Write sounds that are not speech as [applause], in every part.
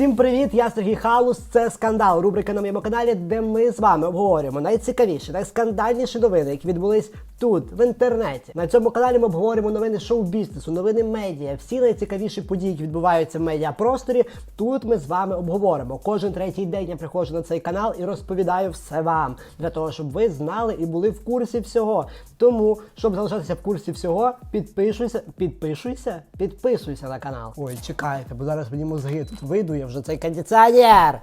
Всім привіт! Я Сергій Халус. Це скандал. Рубрика на моєму каналі, де ми з вами обговорюємо найцікавіші, найскандальніші новини, які відбулись тут, в інтернеті. На цьому каналі ми обговорюємо новини шоу-бізнесу, новини медіа, всі найцікавіші події, які відбуваються в медіапросторі. Тут ми з вами обговоримо. Кожен третій день я приходжу на цей канал і розповідаю все вам для того, щоб ви знали і були в курсі всього. Тому, щоб залишатися в курсі всього, підпишуйся, підпишуйся, підписуйся на канал. Ой, чекайте, бо зараз мені мозги тут видує вже цей кондиціонер.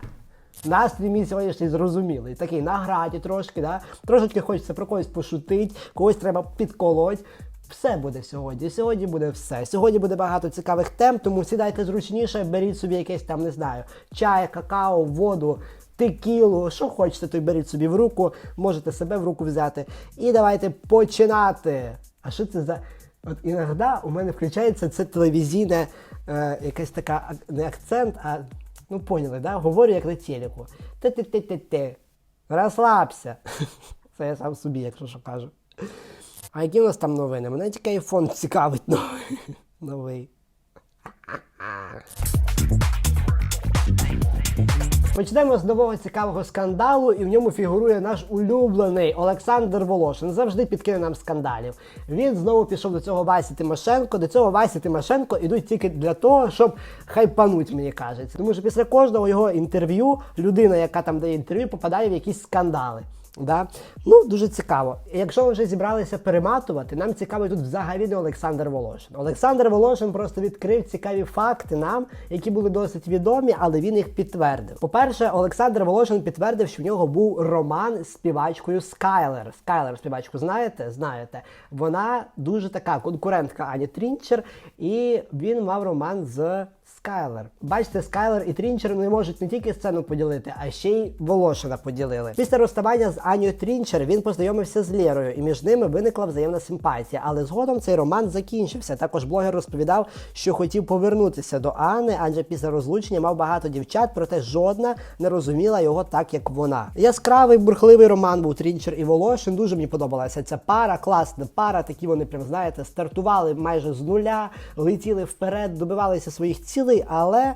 Настрій мій сьогоднішній зрозумілий. Такий на граді трошки, да? трошечки хочеться про когось пошутити, когось треба підколоть. Все буде сьогодні. Сьогодні буде все. Сьогодні буде багато цікавих тем, тому сідайте зручніше, беріть собі якесь там, не знаю, чай, какао, воду, текілу, що хочете, то й беріть собі в руку, можете себе в руку взяти. І давайте починати. А що це за. От іноді у мене включається це телевізійне, е, якась така не акцент, а ну поняли, да? говорю як на телеку. Те-те-те-те-те. Розслабся. [laughs] Це я сам собі, якщо що кажу. А які у нас там новини? Мене тільки айфон цікавить новий. [laughs] новий. Почнемо з нового цікавого скандалу, і в ньому фігурує наш улюблений Олександр Волошин. Завжди підкине нам скандалів. Він знову пішов до цього Васі Тимошенко. До цього Васі Тимошенко ідуть тільки для того, щоб хайпануть, мені кажеться. Тому що після кожного його інтерв'ю людина, яка там дає інтерв'ю, попадає в якісь скандали. Да? Ну, дуже цікаво. Якщо ви вже зібралися перематувати, нам цікавий тут взагалі не Олександр Волошин. Олександр Волошин просто відкрив цікаві факти нам, які були досить відомі, але він їх підтвердив. По-перше, Олександр Волошин підтвердив, що в нього був роман з співачкою Скайлер. Скайлер співачку знаєте? Знаєте. Вона дуже така конкурентка Ані Трінчер, і він мав роман з Скайлер. Бачите, Скайлер і Трінчер не можуть не тільки сцену поділити, а ще й Волошина поділили. Після розставання з Анією Трінчер він познайомився з Лєрою, і між ними виникла взаємна симпатія. Але згодом цей роман закінчився. Також блогер розповідав, що хотів повернутися до Анни, адже після розлучення мав багато дівчат, проте жодна не розуміла його так, як вона. Яскравий бурхливий роман був Трінчер і Волошин. Дуже мені подобалася ця пара, класна пара. Такі вони прям знаєте, стартували майже з нуля, летіли вперед, добивалися своїх цілей, але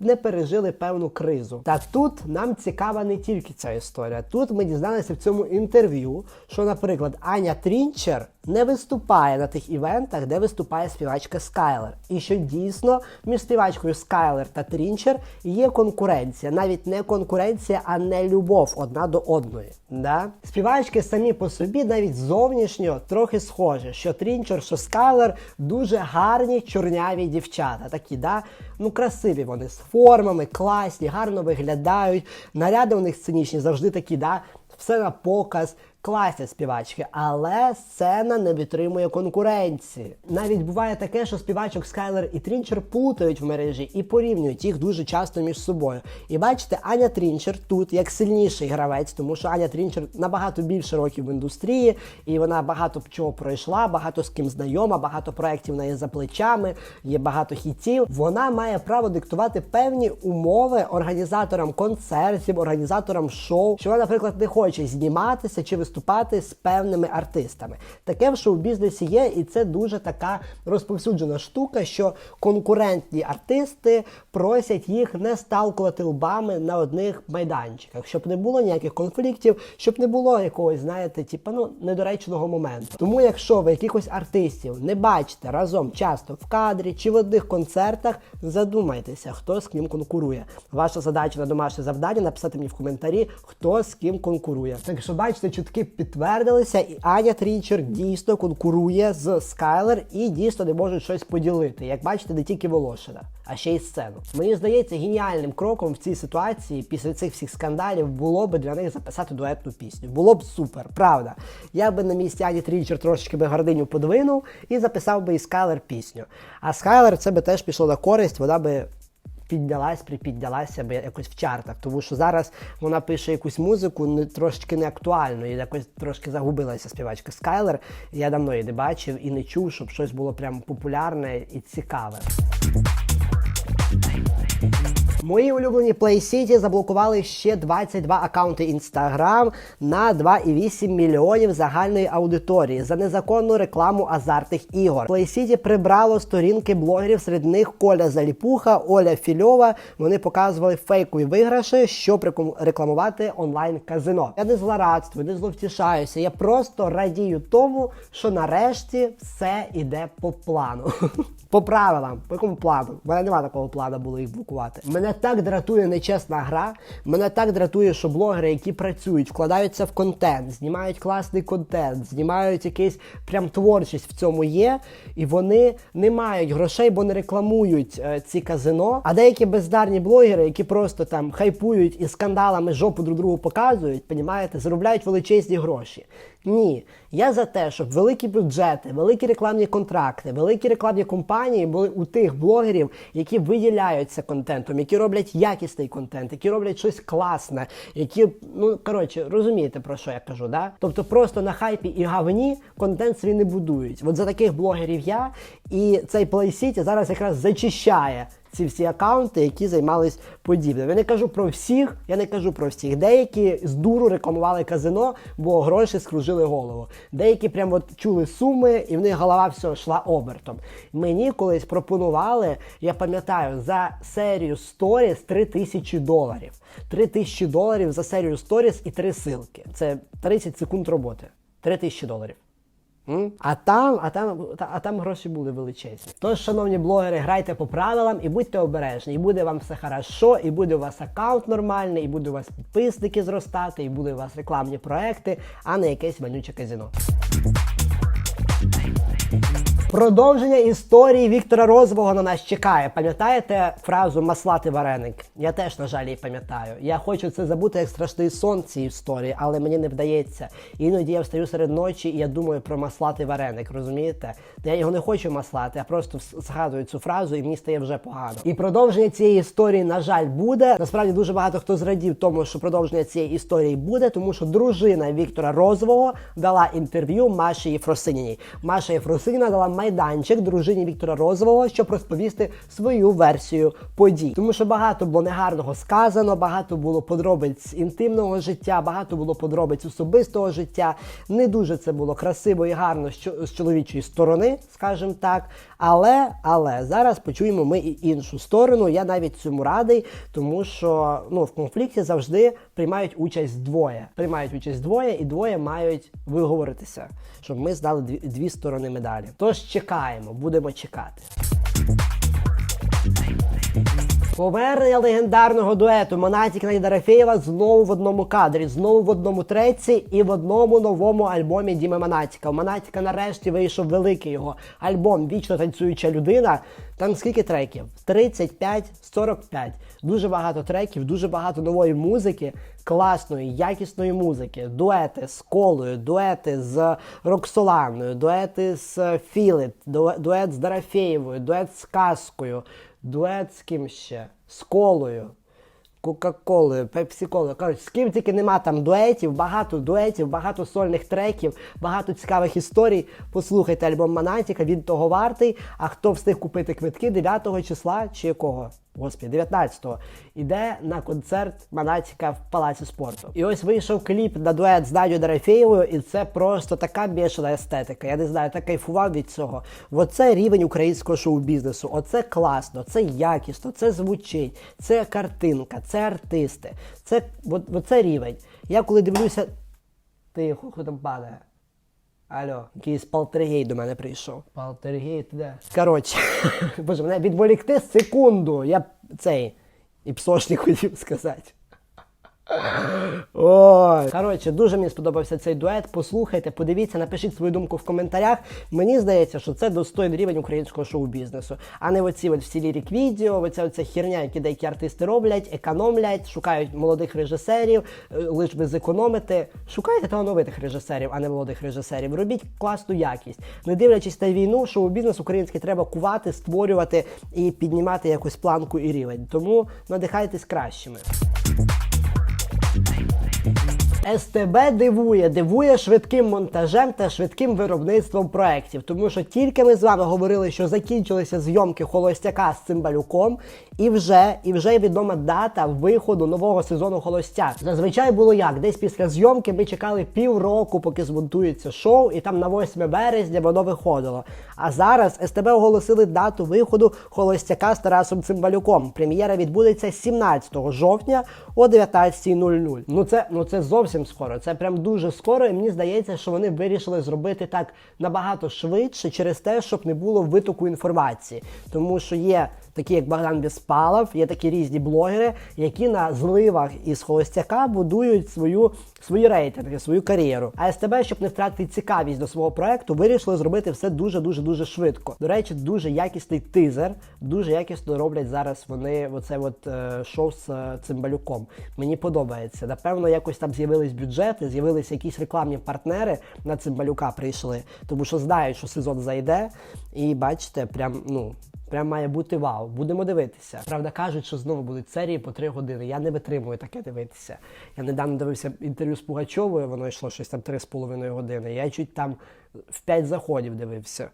не пережили певну кризу. Та тут нам цікава не тільки ця історія. Тут ми дізналися в цьому інтерв'ю, що, наприклад, Аня Трінчер не виступає на тих івентах, де виступає співачка Скайлер. І що дійсно між співачкою Скайлер та Трінчер є конкуренція. Навіть не конкуренція, а не любов одна до одної. Да? Співачки самі по собі навіть зовнішньо трохи схожі, що Трінчер, що Скайлер дуже гарні чорняві дівчата. Такі, да? ну красиві вони з формами, класні, гарно виглядають. Наряди у них сценічні завжди такі, да? все на показ. Класні співачки, але сцена не витримує конкуренції. Навіть буває таке, що співачок Скайлер і Трінчер плутають в мережі і порівнюють їх дуже часто між собою. І бачите, Аня Трінчер тут як сильніший гравець, тому що Аня Трінчер набагато більше років в індустрії, і вона багато чого пройшла, багато з ким знайома, багато проєктів в за плечами, є багато хітів. Вона має право диктувати певні умови організаторам концертів, організаторам шоу, що вона, наприклад, не хоче зніматися чи виступати з певними артистами. Таке в шоу-бізнесі є, і це дуже така розповсюджена штука, що конкурентні артисти просять їх не сталкувати лбами на одних майданчиках, щоб не було ніяких конфліктів, щоб не було якогось, знаєте, типу, ну недоречного моменту. Тому, якщо ви якихось артистів не бачите разом часто в кадрі чи в одних концертах, задумайтеся, хто з ким конкурує. Ваша задача на домашнє завдання написати мені в коментарі, хто з ким конкурує. Так що бачите, чутки підтвердилися, і Аня Трінчер дійсно конкурує з Скайлер і дійсно не можуть щось поділити. Як бачите, не тільки Волошина, а ще й сцену. Мені здається, геніальним кроком в цій ситуації після цих всіх скандалів було би для них записати дуетну пісню. Було б супер, правда. Я би на місці Ані Трінчер трошечки би гординю подвинув і записав би і Скайлер пісню. А Скайлер це би теж пішло на користь, вона би піднялась, припіднялася би якось в чартах, тому що зараз вона пише якусь музику не трошечки не актуальну, і якось трошки загубилася співачка Скайлер. Я давно її не бачив і не чув, щоб щось було прям популярне і цікаве. Мої улюблені Play City заблокували ще 22 акаунти Instagram на 2,8 мільйонів загальної аудиторії за незаконну рекламу азартних ігор. Play City прибрало сторінки блогерів, серед них Коля Заліпуха, Оля Фільова. Вони показували фейкові виграші, щоб рекламувати онлайн казино. Я не злорадствую, не зловтішаюся. Я просто радію тому, що нарешті все іде по плану. [laughs] По правилам, по якому плану? У мене немає такого плану було їх блокувати. Мене так дратує нечесна гра. Мене так дратує, що блогери, які працюють, вкладаються в контент, знімають класний контент, знімають якийсь прям творчість в цьому є, і вони не мають грошей, бо не рекламують е, ці казино. А деякі бездарні блогери, які просто там хайпують і скандалами жопу друг другу показують, понімаєте, заробляють величезні гроші. Ні, я за те, щоб великі бюджети, великі рекламні контракти, великі рекламні компанії були у тих блогерів, які виділяються контентом, які роблять якісний контент, які роблять щось класне, які, ну коротше, розумієте про що я кажу, да? Тобто просто на хайпі і гавні контент свій не будують. От за таких блогерів я і цей Play зараз якраз зачищає ці всі акаунти, які займались подібним. Я не кажу про всіх, я не кажу про всіх. Деякі з дуру рекламували казино, бо гроші скружили голову. Деякі прямо от чули суми, і в них голова все йшла обертом. Мені колись пропонували, я пам'ятаю, за серію сторіс 3 тисячі доларів. 3 тисячі доларів за серію сторіс і 3 силки. Це 30 секунд роботи. 3 тисячі доларів. А там, а там, та- а там гроші були величезні. Тож, шановні блогери, грайте по правилам і будьте обережні. І буде вам все хорошо, і буде у вас аккаунт нормальний, і буде у вас підписники зростати, і буде у вас рекламні проекти, а не якесь вонюче казино. Продовження історії Віктора Розвого на нас чекає. Пам'ятаєте фразу маслати вареник? Я теж, на жаль, її пам'ятаю. Я хочу це забути як страшний сон цієї історії, але мені не вдається. Іноді я встаю серед ночі і я думаю про маслати вареник, розумієте? Я його не хочу маслати, а просто згадую цю фразу і мені стає вже погано. І продовження цієї історії, на жаль, буде. Насправді дуже багато хто зрадів тому, що продовження цієї історії буде, тому що дружина Віктора Розвого дала інтерв'ю Маші Єфросиніній. Маша Єфросиніна дала майданчик дружині Віктора Розвого, щоб розповісти свою версію подій. Тому що багато було негарного сказано, багато було подробиць інтимного життя, багато було подробиць особистого життя. Не дуже це було красиво і гарно з чоловічої сторони, скажімо так. Але, але зараз почуємо ми і іншу сторону. Я навіть цьому радий, тому що ну, в конфлікті завжди приймають участь двоє. Приймають участь двоє, і двоє мають виговоритися, щоб ми знали дві, дві сторони медалі. Тож чекаємо, будемо чекати. Повернення легендарного дуету Монатіка і Дорофєєва знову в одному кадрі, знову в одному треці і в одному новому альбомі Діми Монатіка. У Монатіка нарешті вийшов великий його альбом Вічно танцююча людина. Там скільки треків? 35, 45. Дуже багато треків, дуже багато нової музики, класної, якісної музики. Дуети з колою, дуети з Роксоланою, дуети з Філіт, дует з Дорофєєвою, дует з Казкою. Дует з ким ще? З колою. Кока-колою, пепсі-колою. Коротше, з ким тільки нема там дуетів, багато дуетів, багато сольних треків, багато цікавих історій. Послухайте альбом Монатіка, він того вартий. А хто встиг купити квитки 9 числа чи якого? Господи, 19-го, іде на концерт Монатіка в Палаці спорту. І ось вийшов кліп на дует з Надю Дорофєєвою, і це просто така бішена естетика. Я не знаю, так кайфував від цього. Оце рівень українського шоу-бізнесу. Оце класно, це якісно, це звучить, це картинка, це артисти. Це оце рівень. Я коли дивлюся. Тихо, хто там падає. Алло, якийсь полтергей до мене прийшов. Полтергей, ти де? Коротше, [laughs] боже, мене відволікти секунду. Я цей і псошник хотів сказати. Ой. Коротше, дуже мені сподобався цей дует. Послухайте, подивіться, напишіть свою думку в коментарях. Мені здається, що це достойний рівень українського шоу-бізнесу, а не оці от всі лірік відео, оця оця херня, які деякі артисти роблять, економлять, шукають молодих режисерів, е, лиш би зекономити. Шукайте талановитих режисерів, а не молодих режисерів. Робіть класну якість. Не дивлячись на війну, шоу-бізнес український треба кувати, створювати і піднімати якусь планку і рівень. Тому надихайтесь кращими. СТБ дивує, дивує швидким монтажем та швидким виробництвом проєктів. Тому що тільки ми з вами говорили, що закінчилися зйомки холостяка з цимбалюком, і вже і вже відома дата виходу нового сезону Холостяк. Зазвичай було як? Десь після зйомки ми чекали півроку, поки змонтується шоу, і там на 8 березня воно виходило. А зараз СТБ оголосили дату виходу Холостяка з Тарасом Цимбалюком. Прем'єра відбудеться 17 жовтня о 19.00. Ну це ну це зовсім скоро. Це прям дуже скоро. І мені здається, що вони вирішили зробити так набагато швидше через те, щоб не було витоку інформації, тому що є. Такі як Богдан Безпалов, є такі різні блогери, які на зливах із холостяка будують свою свої рейтинги, свою кар'єру. А СТБ, щоб не втратити цікавість до свого проекту, вирішили зробити все дуже дуже дуже швидко. До речі, дуже якісний тизер, дуже якісно роблять зараз вони оце от е, шоу з е, цимбалюком. Мені подобається. Напевно, якось там з'явились бюджети, з'явилися якісь рекламні партнери на цимбалюка прийшли, тому що знають, що сезон зайде, і бачите, прям ну. Прям має бути вау. Будемо дивитися. Правда, кажуть, що знову будуть серії по три години. Я не витримую таке дивитися. Я недавно дивився інтерв'ю з Пугачовою, воно йшло щось там три з половиною години. Я чуть там в п'ять заходів дивився.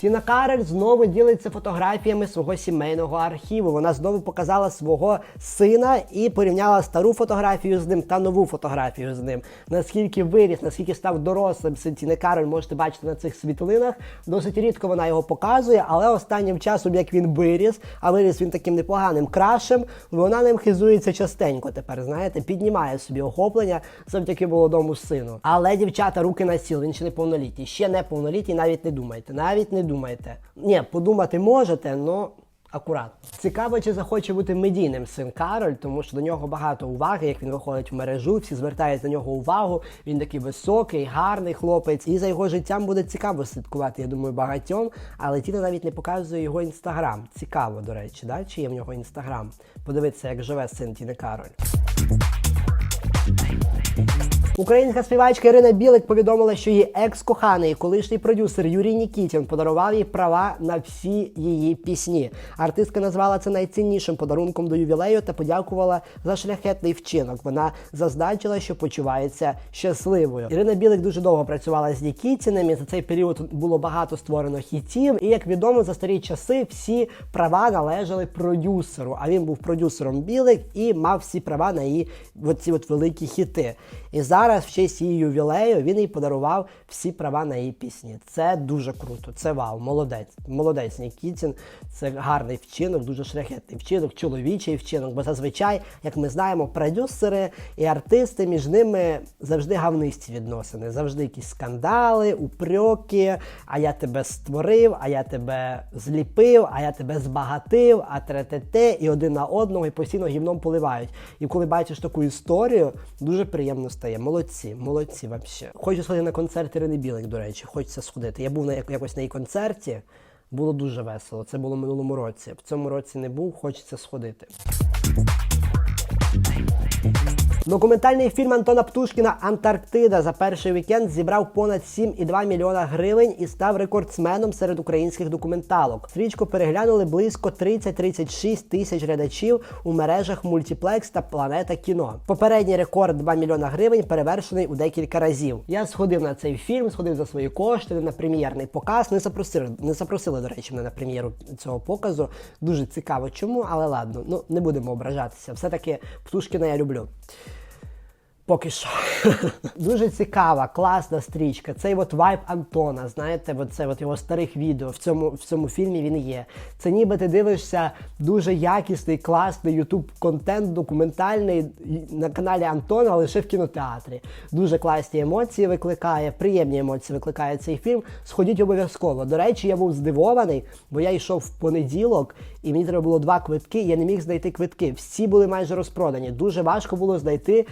Тіна Карель знову ділиться фотографіями свого сімейного архіву. Вона знову показала свого сина і порівняла стару фотографію з ним та нову фотографію з ним. Наскільки виріс, наскільки став дорослим син Тіни Карель, можете бачити на цих світлинах. Досить рідко вона його показує, але останнім часом, як він виріс, а виріс він таким непоганим крашем, вона ним хизується частенько тепер. Знаєте, піднімає собі охоплення завдяки молодому сину. Але дівчата, руки на сіл, він ще не повнолітній. Ще не повнолітній, навіть не думайте. Навіть не. Ні, подумати можете, але акуратно. Цікаво, чи захоче бути медійним син Кароль, тому що до нього багато уваги, як він виходить в мережу, всі звертають на нього увагу. Він такий високий, гарний хлопець. І за його життям буде цікаво слідкувати, я думаю, багатьом. Але Тіна навіть не показує його інстаграм. Цікаво, до речі, да? чи є в нього інстаграм. Подивитися, як живе син Тіни Кароль. Українська співачка Ірина Білик повідомила, що її екс-коханий, колишній продюсер Юрій Нікітін подарував їй права на всі її пісні. Артистка назвала це найціннішим подарунком до ювілею та подякувала за шляхетний вчинок. Вона зазначила, що почувається щасливою. Ірина Білик дуже довго працювала з Нікітіним, і за цей період було багато створено хітів. І як відомо, за старі часи всі права належали продюсеру. А він був продюсером Білик і мав всі права на її оці от великі хіти. І зараз, в честь її ювілею, він їй подарував всі права на її пісні. Це дуже круто. Це вау, молодець. Молодець Нікітін. Це гарний вчинок, дуже шляхетний вчинок, чоловічий вчинок. Бо зазвичай, як ми знаємо, продюсери і артисти між ними завжди гавнисті відносини, завжди якісь скандали, упреки. А я тебе створив, а я тебе зліпив, а я тебе збагатив, а тре-те-те, і один на одного, і постійно гівном поливають. І коли бачиш таку історію, дуже приємно стає. Молодці, молодці вообще. Хочу сходити на концерт Ірини Білик, до речі, хочеться сходити. Я був на як- якось на її концерті. Було дуже весело. Це було минулому році. В цьому році не був, хочеться сходити. Документальний фільм Антона Птушкіна Антарктида за перший вікенд зібрав понад 7,2 мільйона гривень і став рекордсменом серед українських документалок. Стрічку переглянули близько 30-36 тисяч глядачів у мережах Мультіплекс та Планета кіно. Попередній рекорд 2 мільйона гривень перевершений у декілька разів. Я сходив на цей фільм, сходив за свої кошти на прем'єрний показ. Не запросили, не запросили, до речі, мене на прем'єру цього показу. Дуже цікаво, чому, але ладно, ну не будемо ображатися. Все таки Птушкіна я люблю. Поки що. [laughs] Дуже цікава, класна стрічка. Цей от вайб Антона, знаєте, це його старих відео в цьому, в цьому фільмі він є. Це ніби ти дивишся дуже якісний, класний ютуб контент, документальний на каналі Антона, лише в кінотеатрі. Дуже класні емоції викликає, приємні емоції викликає цей фільм. Сходіть обов'язково. До речі, я був здивований, бо я йшов в понеділок, і мені треба було два квитки, я не міг знайти квитки. Всі були майже розпродані. Дуже важко було знайти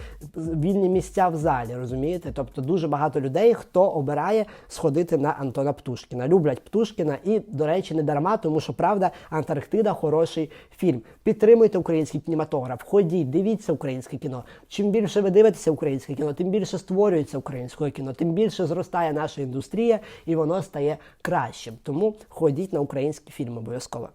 вільні місця в залі, розумієте? Тобто дуже багато людей, хто обирає сходити на Антона Птушкіна. Люблять Птушкіна і, до речі, не дарма, тому що правда, Антарктида хороший фільм. Підтримуйте український кінематограф, ходіть, дивіться українське кіно. Чим більше ви дивитеся українське кіно, тим більше створюється українське кіно, тим більше зростає наша індустрія і воно стає кращим. Тому ходіть на українські фільми обов'язково.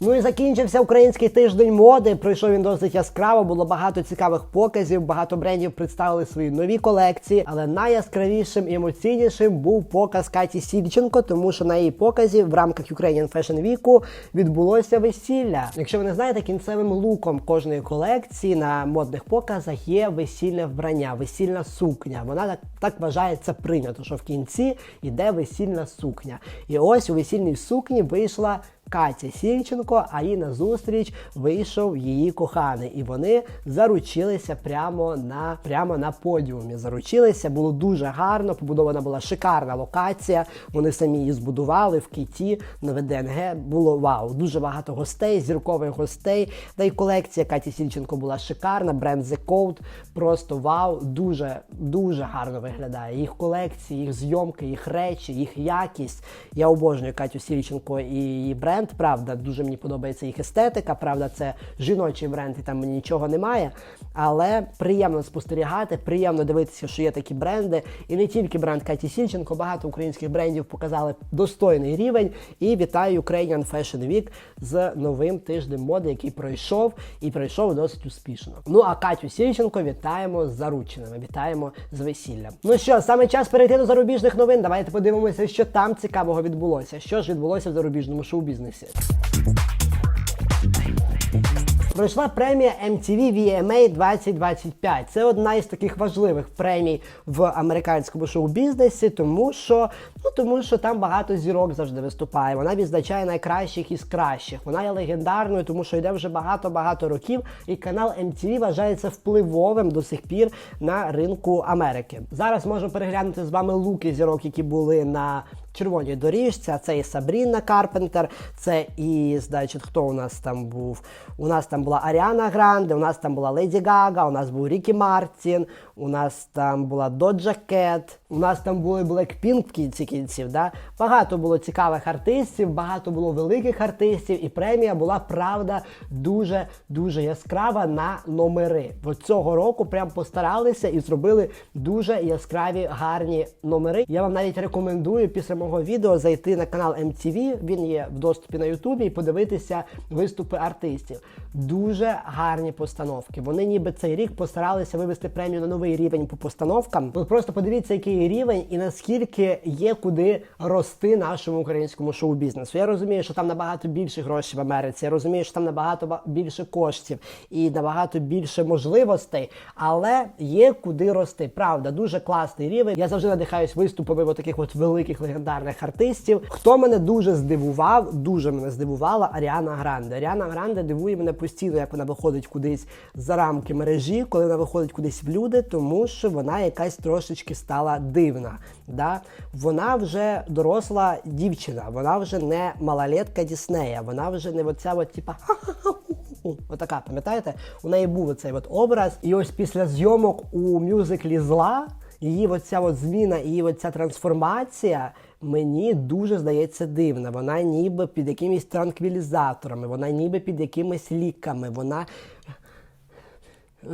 Ну і закінчився український тиждень моди. Пройшов він досить яскраво. Було багато цікавих показів. Багато брендів представили свої нові колекції. Але найяскравішим і емоційнішим був показ Каті Сільченко, тому що на її показі в рамках Ukrainian Fashion Week відбулося весілля. Якщо ви не знаєте, кінцевим луком кожної колекції на модних показах є весільне вбрання, весільна сукня. Вона так, так вважається прийнято, що в кінці йде весільна сукня. І ось у весільній сукні вийшла. Катя Сільченко, а їй на зустріч вийшов її коханий, і вони заручилися прямо на прямо на подіумі. Заручилися, було дуже гарно. Побудована була шикарна локація. Вони самі її збудували в кіті на ВДНГ. Було вау, дуже багато гостей, зіркових гостей. Та й колекція Каті Сільченко була шикарна. Бренд The Code просто вау, дуже дуже гарно виглядає. Їх колекції, їх зйомки, їх речі, їх якість. Я обожнюю Катю Сільченко і її бренд. Правда, дуже мені подобається їх естетика. Правда, це жіночий бренд, і там нічого немає. Але приємно спостерігати, приємно дивитися, що є такі бренди. І не тільки бренд Каті Сільченко, багато українських брендів показали достойний рівень. І вітаю Ukrainian Fashion Week з новим тижнем моди, який пройшов і пройшов досить успішно. Ну а Катю Сільченко вітаємо з зарученими, вітаємо з весіллям. Ну що, саме час перейти до зарубіжних новин. Давайте подивимося, що там цікавого відбулося. Що ж відбулося в зарубіжному шоу-бізнесі. Пройшла премія MTV VMA 2025. Це одна із таких важливих премій в американському шоу-бізнесі, тому що ну тому що там багато зірок завжди виступає. Вона відзначає найкращих із кращих. Вона є легендарною, тому що йде вже багато-багато років, і канал MTV вважається впливовим до сих пір на ринку Америки. Зараз можемо переглянути з вами луки зірок, які були на червоній доріжці, а це і Сабріна Карпентер, це і, значить, хто у нас там був? У нас там була Аріана Гранде, у нас там була Леді Гага, у нас був Рікі Мартін, у нас там була Доджа Кет, у нас там були Blackpink в кінці кінців. Да? Багато було цікавих артистів, багато було великих артистів, і премія була, правда, дуже-дуже яскрава на номери. От цього року прям постаралися і зробили дуже яскраві гарні номери. Я вам навіть рекомендую після мого відео зайти на канал MTV, він є в доступі на Ютубі, і подивитися виступи артистів. Дуже гарні постановки. Вони ніби цей рік постаралися вивести премію на новий рівень по постановкам. Ви просто подивіться, який рівень і наскільки є куди рости нашому українському шоу-бізнесу. Я розумію, що там набагато більше грошей в Америці. Я розумію, що там набагато більше коштів і набагато більше можливостей, але є куди рости. Правда, дуже класний рівень. Я завжди надихаюсь виступами от таких от великих легендарних артистів. Хто мене дуже здивував, дуже мене здивувала Аріана Гранде. Аріана Гранде дивує мене постійно, як вона виходить кудись за рамки мережі, коли вона виходить кудись в люди, тому що вона якась трошечки стала дивна. Да? Вона вже доросла дівчина, вона вже не малолетка Діснея, вона вже не оця от, типа Отака, пам'ятаєте? У неї був оцей от образ. І ось після зйомок у мюзиклі зла її оця от зміна, її оця трансформація мені дуже здається дивна. Вона ніби під якимись транквілізаторами, вона ніби під якимись ліками, вона.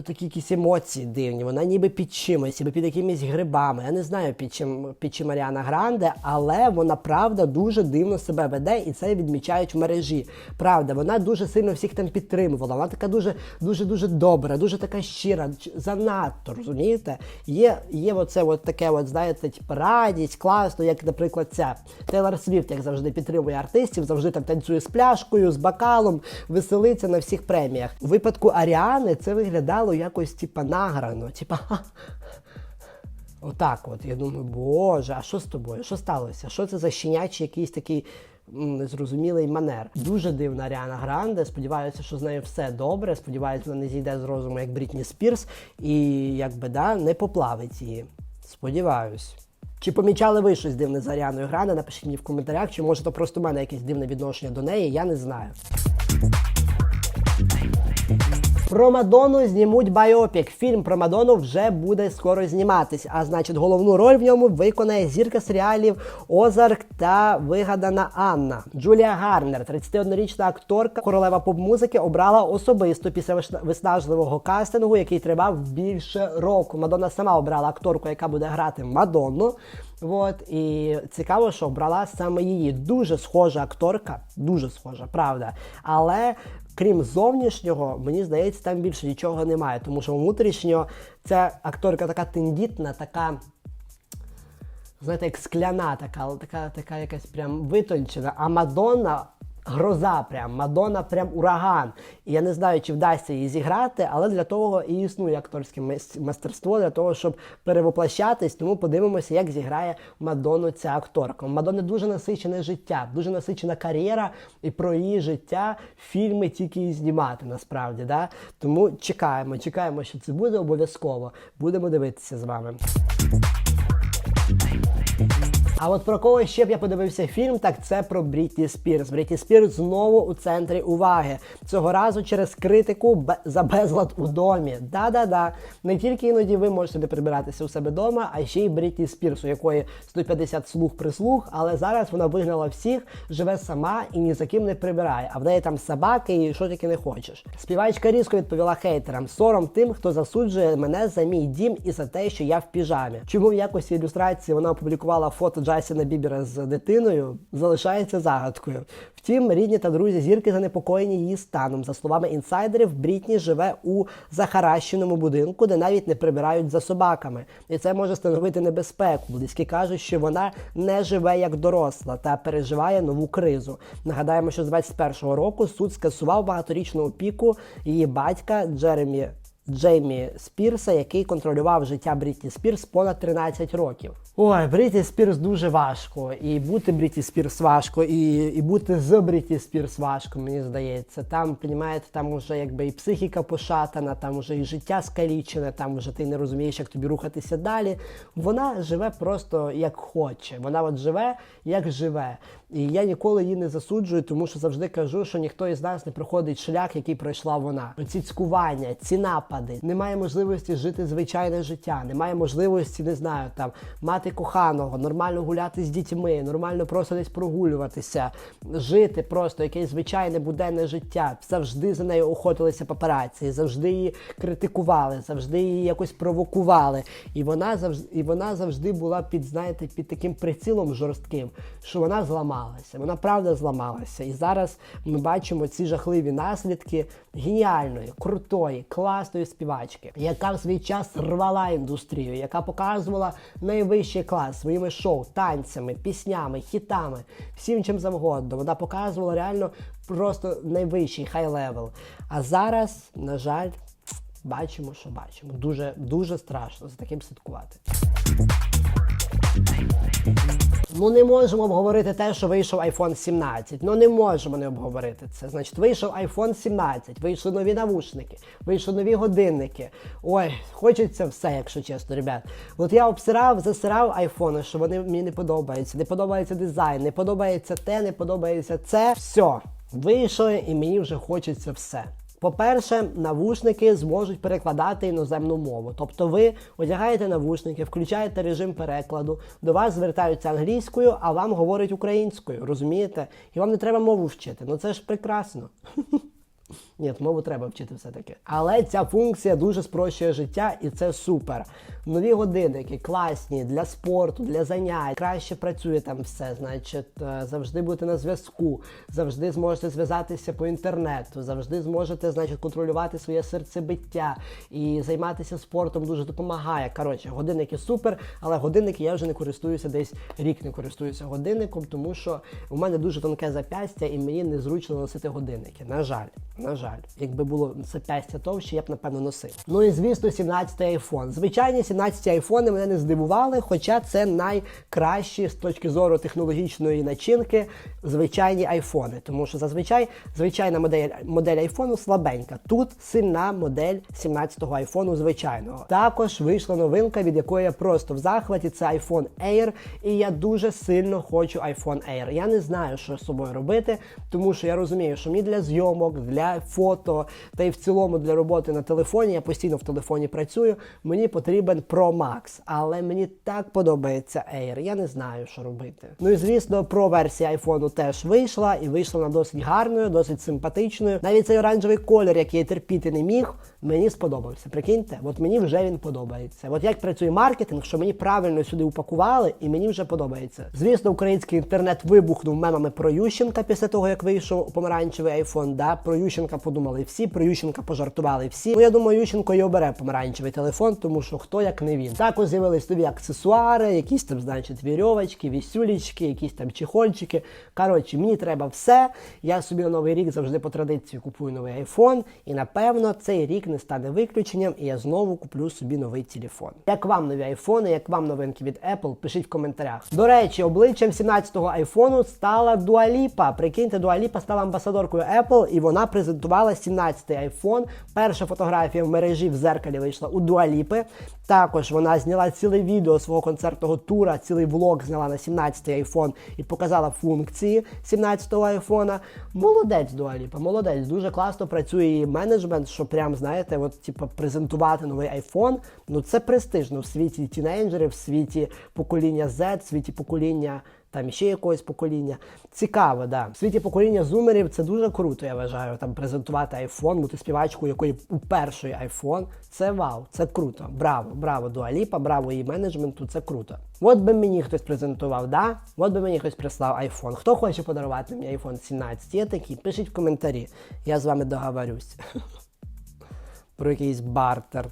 Такі якісь емоції дивні, вона ніби під чимось, ніби під якимись грибами. Я не знаю під чим під чим Аріана Гранде, але вона правда дуже дивно себе веде, і це відмічають в мережі. Правда, вона дуже сильно всіх там підтримувала. Вона така дуже дуже дуже добра, дуже така щира, занадто розумієте? Є є оце от таке, от знаєте, типу, радість, класно, як, наприклад, ця Тейлор Свіфт, як завжди підтримує артистів, завжди там танцює з пляшкою, з бокалом, веселиться на всіх преміях. У випадку Аріани це виглядало якось типа награно, типа. Отак от. Я думаю, боже, а що з тобою? Що сталося? Що це за щенячий якийсь такий незрозумілий манер? Дуже дивна Аріана Гранде. Сподіваюся, що з нею все добре. Сподіваюся, вона не зійде з розуму, як Брітні Спірс, і якби да, не поплавить її. Сподіваюсь. Чи помічали ви щось дивне з Аріаною Гранде? Напишіть мені в коментарях, чи може то просто в мене якесь дивне відношення до неї, я не знаю. Про Мадонну знімуть байопік. Фільм про Мадонну вже буде скоро зніматись. А значить, головну роль в ньому виконає зірка серіалів Озарк та вигадана Анна. Джулія Гарнер, 31-річна акторка, королева поп-музики, обрала особисто після виснажливого кастингу, який тривав більше року. Мадонна сама обрала акторку, яка буде грати Мадонну. От і цікаво, що обрала саме її. Дуже схожа акторка, дуже схожа, правда. Але крім зовнішнього, мені здається, там більше нічого немає. Тому що внутрішньо ця акторка така тендітна, така. Знаєте, як скляна, така, така, така якась прям витончена. А Мадонна гроза, прям Мадонна прям ураган. І я не знаю, чи вдасться її зіграти, але для того і існує акторське майстерство, для того, щоб перевоплощатись. Тому подивимося, як зіграє Мадонну ця акторка. Мадонни дуже насичене життя, дуже насичена кар'єра, і про її життя фільми тільки і знімати насправді. Да? Тому чекаємо, чекаємо, що це буде обов'язково. Будемо дивитися з вами. А от про кого ще б я подивився фільм, так це про Брітні Спірс. Брітні Спірс знову у центрі уваги. Цього разу через критику за безлад у домі. Да-да-да. Не тільки іноді ви можете не прибиратися у себе вдома, а ще й Брітні Спірс, у якої 150 слуг прислуг, але зараз вона вигнала всіх, живе сама і ні за ким не прибирає. А в неї там собаки і що тільки не хочеш. Співачка різко відповіла хейтерам: сором тим, хто засуджує мене за мій дім і за те, що я в піжамі. Чому в якості ілюстрації вона опублікувала фото Джасіна Бібера з дитиною, залишається загадкою. Втім, рідні та друзі зірки занепокоєні її станом. За словами інсайдерів, Брітні живе у захаращеному будинку, де навіть не прибирають за собаками. І це може становити небезпеку. Близькі кажуть, що вона не живе як доросла та переживає нову кризу. Нагадаємо, що з 21-го року суд скасував багаторічну опіку її батька Джеремі. Джеймі Спірса, який контролював життя Брітні Спірс понад 13 років. Ой, Брітні Спірс дуже важко. І бути Брітні Спірс важко, і, і бути з Брітні Спірс важко, мені здається. Там, понімаєте, там уже якби і психіка пошатана, там уже і життя скалічене, там вже ти не розумієш, як тобі рухатися далі. Вона живе просто як хоче. Вона от живе, як живе. І я ніколи її не засуджую, тому що завжди кажу, що ніхто із нас не проходить шлях, який пройшла вона. Ці цькування, ці напади, немає можливості жити звичайне життя, немає можливості, не знаю, там мати коханого, нормально гуляти з дітьми, нормально просто десь прогулюватися, жити просто якесь звичайне буденне життя. Завжди за нею охотилися папараці, завжди її критикували, завжди її якось провокували. І вона завжди, і вона завжди була під, знаєте, під таким прицілом жорстким, що вона зламалася. Вона правда зламалася. І зараз ми бачимо ці жахливі наслідки геніальної, крутої, класної співачки, яка в свій час рвала індустрію, яка показувала найвищий клас своїми шоу, танцями, піснями, хітами, всім чим завгодно. Вона показувала реально просто найвищий хай левел. А зараз, на жаль, бачимо, що бачимо. Дуже дуже страшно за таким слідкувати. Ну не можемо обговорити те, що вийшов iPhone 17. Ну не можемо не обговорити це. Значить, вийшов iPhone 17, вийшли нові навушники, вийшли нові годинники. Ой, хочеться все, якщо чесно, ребят. От я обсирав, засирав айфони, що вони мені не подобаються. Не подобається дизайн, не подобається те, не подобається це. Все, вийшли, і мені вже хочеться все. По-перше, навушники зможуть перекладати іноземну мову. Тобто ви одягаєте навушники, включаєте режим перекладу, до вас звертаються англійською, а вам говорять українською, розумієте? І вам не треба мову вчити. Ну це ж прекрасно. [laughs] Ні, мову треба вчити все-таки. Але ця функція дуже спрощує життя, і це супер. Нові годинники класні для спорту, для занять. Краще працює там все. Значить, е, завжди будете на зв'язку, завжди зможете зв'язатися по інтернету, завжди зможете, значить, контролювати своє серцебиття і займатися спортом дуже допомагає. Коротше, годинники супер, але годинники я вже не користуюся десь рік не користуюся годинником, тому що у мене дуже тонке запястя і мені незручно носити годинники. На жаль, на жаль, якби було запястя товще, я б напевно носив. Ну і звісно, 17-й iPhone. Звичайні 17 айфони мене не здивували, хоча це найкращі з точки зору технологічної начинки звичайні айфони. Тому що зазвичай звичайна модель модель айфону слабенька. Тут сильна модель 17-го айфону звичайного. Також вийшла новинка, від якої я просто в захваті. Це iPhone Air, і я дуже сильно хочу iPhone Air. Я не знаю, що з собою робити, тому що я розумію, що мені для зйомок, для фото, та й в цілому для роботи на телефоні. Я постійно в телефоні працюю. Мені потрібен Pro Max, але мені так подобається Air. Я не знаю, що робити. Ну і звісно, Pro версія айфону теж вийшла, і вийшла вона досить гарною, досить симпатичною. Навіть цей оранжевий колір, який я терпіти не міг, мені сподобався. Прикиньте, от мені вже він подобається. От як працює маркетинг, що мені правильно сюди упакували, і мені вже подобається. Звісно, український інтернет вибухнув мемами про Ющенка після того, як вийшов помаранчевий айфон. Да, про Ющенка подумали всі, про Ющенка пожартували всі. Ну я думаю, Ющенко і обере помаранчевий телефон, тому що хто як не він. Також з'явились нові аксесуари, якісь там, значить, вірьовочки, вісюлічки, якісь там чехольчики. Коротше, мені треба все. Я собі на новий рік завжди по традиції купую новий айфон, і напевно цей рік не стане виключенням, і я знову куплю собі новий телефон. Як вам нові айфони, як вам новинки від Apple, пишіть в коментарях. До речі, обличчям 17-го айфону стала Дуаліпа. Прикиньте, Дуаліпа стала амбасадоркою Apple, і вона презентувала 17-й айфон. Перша фотографія в мережі в зеркалі вийшла у Дуаліпи. Також вона зняла ціле відео свого концертного тура, цілий влог зняла на 17-й айфон і показала функції 17-го айфона. Молодець Дуаліпа, молодець. Дуже класно працює її менеджмент, що прям, знаєте, от, типу, презентувати новий айфон. Ну це престижно в світі тінейджерів, в світі покоління Z, в світі покоління. Там ще якогось покоління. Цікаво, да. В світі покоління зумерів це дуже круто, я вважаю. Там презентувати айфон, бути співачкою, якої у перший айфон. Це вау, це круто. Браво, браво, Дуаліпа, браво її менеджменту, це круто. От би мені хтось презентував, да? От би мені хтось прислав айфон. Хто хоче подарувати мені айфон 17? Є такі? Пишіть в коментарі. Я з вами договорюсь. [laughs] Про якийсь бартер.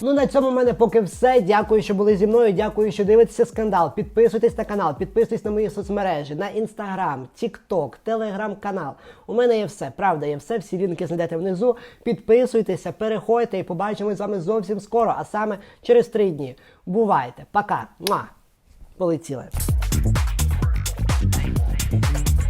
Ну на цьому в мене поки все. Дякую, що були зі мною. Дякую, що дивитеся скандал. Підписуйтесь на канал, підписуйтесь на мої соцмережі, на інстаграм, тікток, телеграм-канал. У мене є все. Правда, є все. Всі лінки знайдете внизу. Підписуйтеся, переходьте і побачимось з вами зовсім скоро, а саме через три дні. Бувайте, пока. Муа. Полетіли.